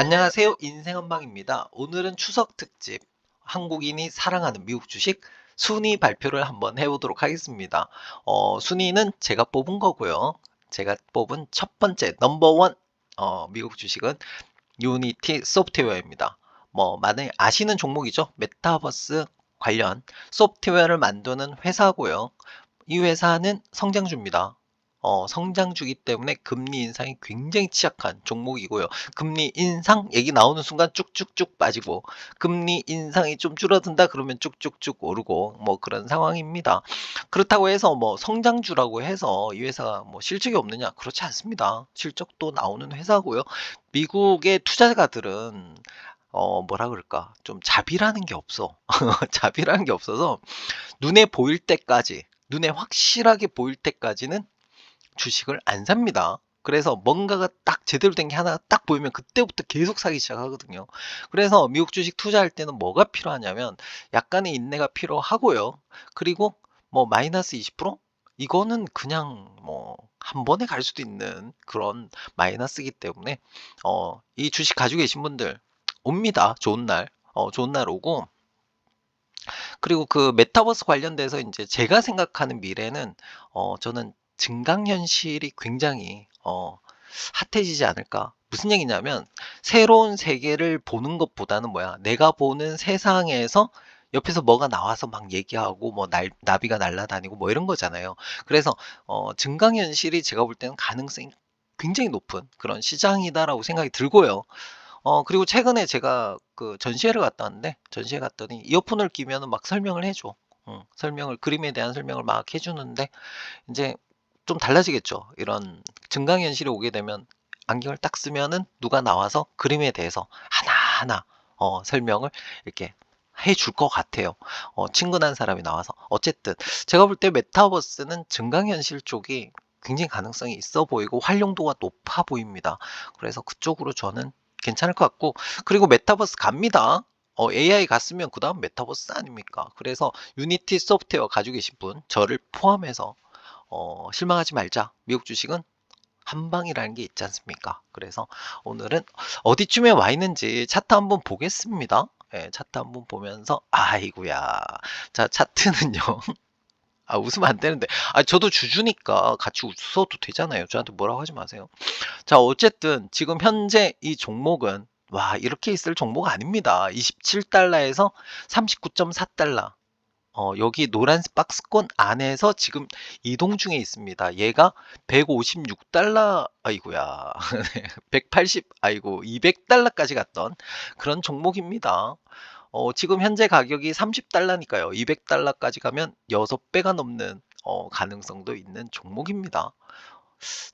안녕하세요. 인생한방입니다. 오늘은 추석 특집 한국인이 사랑하는 미국 주식 순위 발표를 한번 해보도록 하겠습니다. 어, 순위는 제가 뽑은 거고요. 제가 뽑은 첫 번째 넘버원 어, 미국 주식은 유니티 소프트웨어입니다. 뭐 많이 아시는 종목이죠. 메타버스 관련 소프트웨어를 만드는 회사고요. 이 회사는 성장주입니다. 어, 성장주기 때문에 금리 인상이 굉장히 취약한 종목이고요. 금리 인상 얘기 나오는 순간 쭉쭉쭉 빠지고 금리 인상이 좀 줄어든다 그러면 쭉쭉쭉 오르고 뭐 그런 상황입니다. 그렇다고 해서 뭐 성장주라고 해서 이 회사가 뭐 실적이 없느냐? 그렇지 않습니다. 실적도 나오는 회사고요. 미국의 투자가들은 어, 뭐라 그럴까? 좀 자비라는 게 없어. 자비라는 게 없어서 눈에 보일 때까지, 눈에 확실하게 보일 때까지는 주식을 안 삽니다. 그래서 뭔가가 딱 제대로 된 게 하나 딱 보이면 그때부터 계속 사기 시작하거든요. 그래서 미국 주식 투자할 때는 뭐가 필요하냐면 약간의 인내가 필요하고요. 그리고 뭐 마이너스 20% 이거는 그냥 뭐 한 번에 갈 수도 있는 그런 마이너스이기 때문에 어, 이 주식 가지고 계신 분들 옵니다. 좋은 날. 어, 좋은 날 오고 그리고 그 메타버스 관련돼서 이제 제가 생각하는 미래는 어, 저는 증강현실이 굉장히 어, 핫해지지 않을까. 무슨 얘기냐면 새로운 세계를 보는 것보다는 뭐야? 내가 보는 세상에서 옆에서 뭐가 나와서 막 얘기하고 뭐 날, 나비가 날아다니고 뭐 이런 거잖아요. 그래서 어, 증강현실이 제가 볼 때는 가능성이 굉장히 높은 그런 시장이다라고 생각이 들고요. 어, 그리고 최근에 제가 그 전시회를 갔다 왔는데 전시회 갔더니 이어폰을 끼면은 막 설명을 해줘. 응, 설명을 그림에 대한 설명을 막 해주는데 이제 좀 달라지겠죠. 이런 증강현실이 오게 되면 안경을 딱 쓰면은 누가 나와서 그림에 대해서 하나하나 어, 설명을 이렇게 해줄 것 같아요. 어, 친근한 사람이 나와서. 어쨌든 제가 볼 때 메타버스는 증강현실 쪽이 굉장히 가능성이 있어 보이고 활용도가 높아 보입니다. 그래서 그쪽으로 저는 괜찮을 것 같고 그리고 메타버스 갑니다. 어, AI 갔으면 그 다음 메타버스 아닙니까? 그래서 유니티 소프트웨어 가지고 계신 분 저를 포함해서 어, 실망하지 말자. 미국 주식은 한 방이라는 게 있지 않습니까? 그래서 오늘은 어디쯤에 와 있는지 차트 한번 보겠습니다. 예, 차트 한번 보면서 아이구야. 자, 차트는요. 아, 웃으면 안 되는데. 아, 저도 주주니까 같이 웃어도 되잖아요. 저한테 뭐라고 하지 마세요. 자, 어쨌든 지금 현재 이 종목은 와, 이렇게 있을 종목 아닙니다. 27달러에서 39.4달러. 어, 여기 노란 박스권 안에서 지금 이동 중에 있습니다. 얘가 156달러, 아이고야, 180, 아이고, 200달러까지 갔던 그런 종목입니다. 어, 지금 현재 가격이 30달러니까요. 200달러까지 가면 6배가 넘는 어, 가능성도 있는 종목입니다.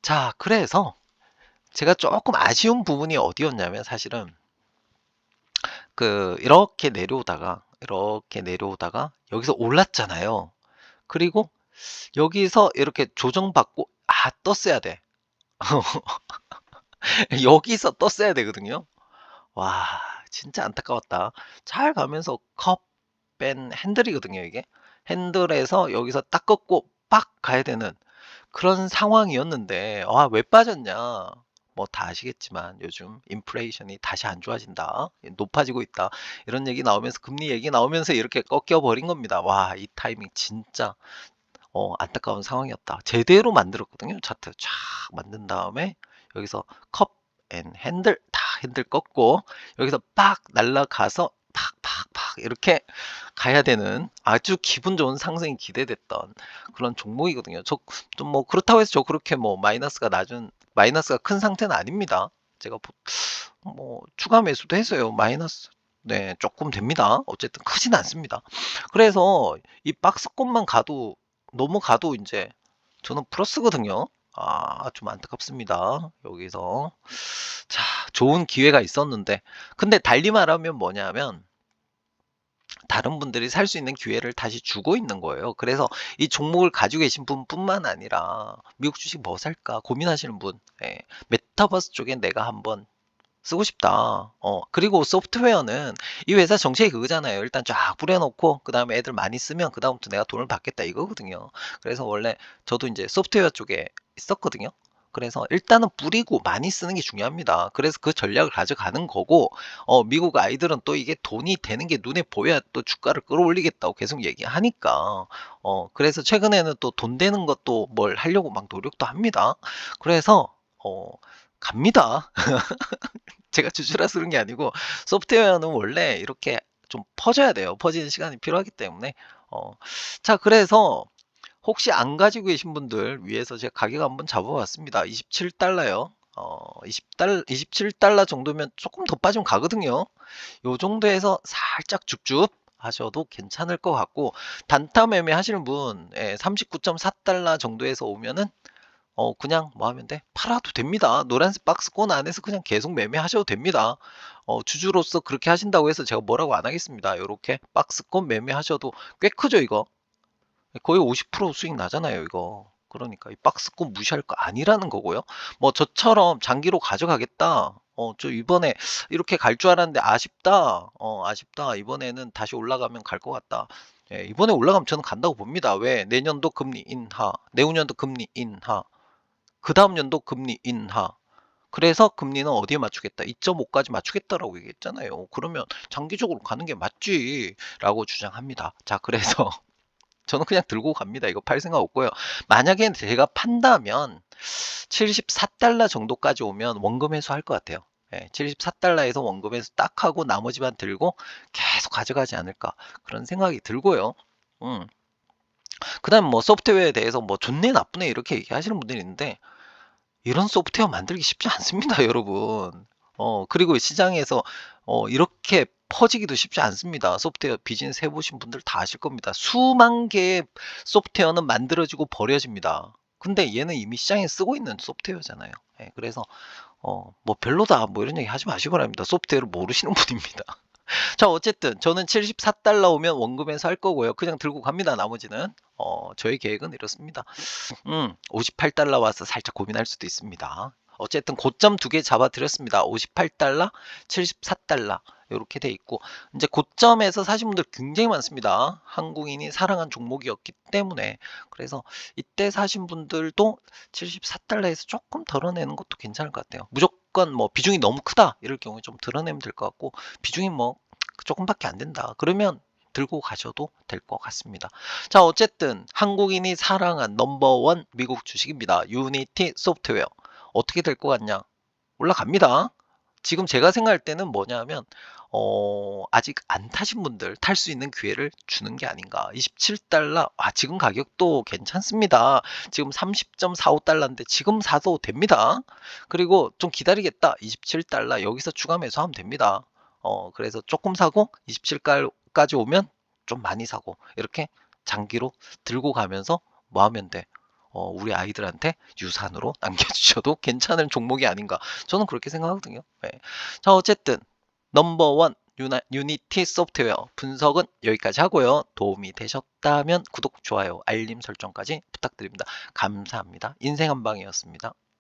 자, 그래서 제가 조금 아쉬운 부분이 어디였냐면 사실은 그 이렇게 내려오다가 이렇게 내려오다가 여기서 올랐잖아요. 그리고 여기서 이렇게 조정받고 아 떴어야 돼. 여기서 떴어야 되거든요. 와 진짜 안타까웠다. 잘 가면서 컵앤 핸들이거든요 이게. 핸들에서 여기서 딱 꺾고 빡 가야 되는 그런 상황이었는데 와왜 빠졌냐. 뭐 다 아시겠지만 요즘 인플레이션이 다시 안 좋아진다. 높아지고 있다. 이런 얘기 나오면서 금리 얘기 나오면서 이렇게 꺾여 버린 겁니다. 와, 이 타이밍 진짜 어, 안타까운 상황이었다. 제대로 만들었거든요. 차트 쫙 만든 다음에 여기서 컵 앤 핸들 다 핸들 꺾고 여기서 빡 날라가서 팍팍팍 이렇게 가야 되는 아주 기분 좋은 상승이 기대됐던 그런 종목이거든요. 저 좀 뭐 그렇다고 해서 저 그렇게 뭐 마이너스가 낮은 마이너스가 큰 상태는 아닙니다. 제가 뭐 추가 매수도 했어요. 마이너스 네 조금 됩니다. 어쨌든 크진 않습니다. 그래서 이 박스권만 가도 넘어가도 이제 저는 플러스거든요. 아, 좀 안타깝습니다. 여기서. 자, 좋은 기회가 있었는데. 근데 달리 말하면 뭐냐면, 다른 분들이 살 수 있는 기회를 다시 주고 있는 거예요. 그래서 이 종목을 가지고 계신 분뿐만 아니라 미국 주식 뭐 살까 고민하시는 분, 예, 메타버스 쪽에 내가 한번 쓰고 싶다. 어, 그리고 소프트웨어는 이 회사 정책이 그거잖아요. 일단 쫙 뿌려놓고, 그 다음에 애들 많이 쓰면, 그 다음부터 내가 돈을 받겠다 이거거든요. 그래서 원래 저도 이제 소프트웨어 쪽에 있었거든요. 그래서 일단은 뿌리고 많이 쓰는 게 중요합니다. 그래서 그 전략을 가져가는 거고 어 미국 아이들은 또 이게 돈이 되는 게 눈에 보여야 또 주가를 끌어올리겠다고 계속 얘기하니까 어 그래서 최근에는 또 돈 되는 것도 뭘 하려고 막 노력도 합니다. 그래서 어 갑니다. 제가 주주라서 그런 게 아니고 소프트웨어는 원래 이렇게 좀 퍼져야 돼요. 퍼지는 시간이 필요하기 때문에 어 자 그래서 혹시 안 가지고 계신 분들 위해서 제가 가격 한번 잡아봤습니다. 27달러요. 어 20달 27달러 정도면 조금 더 빠지면 가거든요. 요 정도에서 살짝 줍줍 하셔도 괜찮을 것 같고 단타 매매 하시는 분 예, 39.4달러 정도에서 오면은 어 그냥 뭐 하면 돼? 팔아도 됩니다. 노란색 박스권 안에서 그냥 계속 매매하셔도 됩니다. 어 주주로서 그렇게 하신다고 해서 제가 뭐라고 안 하겠습니다. 요렇게 박스권 매매하셔도 꽤 크죠, 이거? 거의 50% 수익 나잖아요, 이거. 그러니까 이 박스권 무시할 거 아니라는 거고요. 뭐 저처럼 장기로 가져가겠다. 어, 저 이번에 이렇게 갈 줄 알았는데 아쉽다. 어, 아쉽다. 이번에는 다시 올라가면 갈 것 같다. 예, 이번에 올라가면 저는 간다고 봅니다. 왜? 내년도 금리 인하, 내후년도 금리 인하, 그 다음 연도 금리 인하. 그래서 금리는 어디에 맞추겠다? 2.5까지 맞추겠다라고 얘기했잖아요. 그러면 장기적으로 가는 게 맞지라고 주장합니다. 자, 그래서 저는 그냥 들고 갑니다. 이거 팔 생각 없고요. 만약에 제가 판다면 74달러 정도까지 오면 원금 회수할 것 같아요. 예, 74달러에서 원금 회수 딱 하고 나머지만 들고 계속 가져가지 않을까 그런 생각이 들고요. 음. 그다음 뭐 소프트웨어에 대해서 뭐 좋네 나쁘네 이렇게 얘기하시는 분들이 있는데 이런 소프트웨어 만들기 쉽지 않습니다, 여러분. 어, 그리고 시장에서 어, 이렇게 퍼지기도 쉽지 않습니다. 소프트웨어 비즈니스 해보신 분들 다 아실 겁니다. 수만 개의 소프트웨어는 만들어지고 버려집니다. 근데 얘는 이미 시장에 쓰고 있는 소프트웨어잖아요. 예, 그래서 어, 뭐 별로다 뭐 이런 얘기 하지 마시기 바랍니다. 소프트웨어를 모르시는 분입니다. 자, 어쨌든 저는 74달러 오면 원금에서 할 거고요. 그냥 들고 갑니다. 나머지는 어, 저의 계획은 이렇습니다. 음, 58달러 와서 살짝 고민할 수도 있습니다. 어쨌든 고점 두 개 잡아드렸습니다. 58달러, 74달러 이렇게 돼 있고 이제 고점에서 사신 분들 굉장히 많습니다. 한국인이 사랑한 종목이었기 때문에 그래서 이때 사신 분들도 74달러에서 조금 덜어내는 것도 괜찮을 것 같아요. 무조건 뭐 비중이 너무 크다 이럴 경우에 좀 덜어내면 될 것 같고 비중이 뭐 조금밖에 안 된다. 그러면 들고 가셔도 될 것 같습니다. 자, 어쨌든 한국인이 사랑한 넘버원 미국 주식입니다. 유니티 소프트웨어. 어떻게 될 것 같냐? 올라갑니다. 지금 제가 생각할 때는 뭐냐면 어, 아직 안 타신 분들 탈 수 있는 기회를 주는 게 아닌가. 27달러. 아, 지금 가격도 괜찮습니다. 지금 30.45달러인데 지금 사도 됩니다. 그리고 좀 기다리겠다. 27달러. 여기서 추가 매수하면 됩니다. 어, 그래서 조금 사고 27까지 오면 좀 많이 사고 이렇게 장기로 들고 가면서 뭐 하면 돼? 어, 우리 아이들한테 유산으로 남겨주셔도 괜찮은 종목이 아닌가. 저는 그렇게 생각하거든요. 네. 자, 어쨌든 넘버원 유니티 소프트웨어 분석은 여기까지 하고요. 도움이 되셨다면 구독, 좋아요, 알림 설정까지 부탁드립니다. 감사합니다. 인생 한방이었습니다.